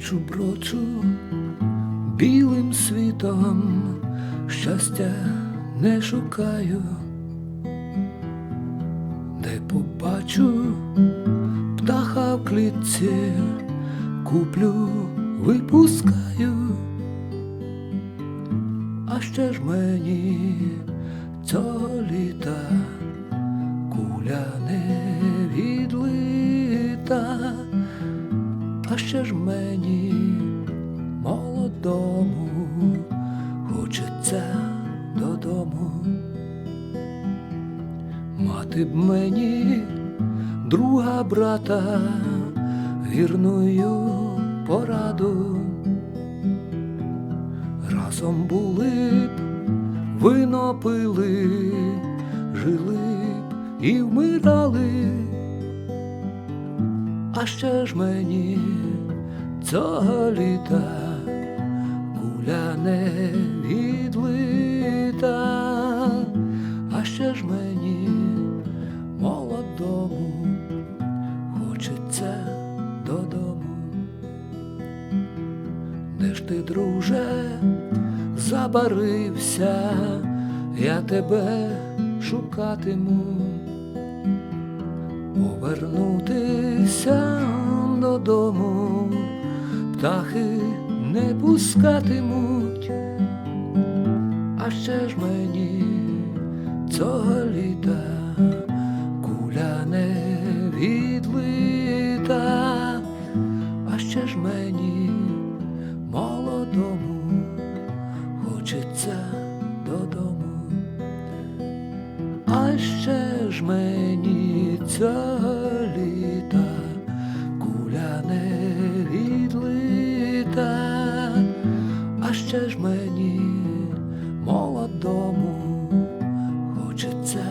Брочу, брочу білим світом, щастя не шукаю, де побачу птаха в клітці, куплю, випускаю, а ще ж мені цього літа куля а ще ж мені молодому хочеться додому. Мати б мені друга брата вірною пораду. Разом були б, вино пили, жили б і вмирали. А ще ж мені цього літа куля не відлита, а ще ж мені молодому хочеться додому. Де ж ти, друже, забарився, я тебе шукатиму, повернутися додому, птахи не пускатимуть, а ще ж мені цього літа куля не відлита, а ще ж мені молодому хочеться додому. А ще ж мені цього Ще ж мені молодому хочеться.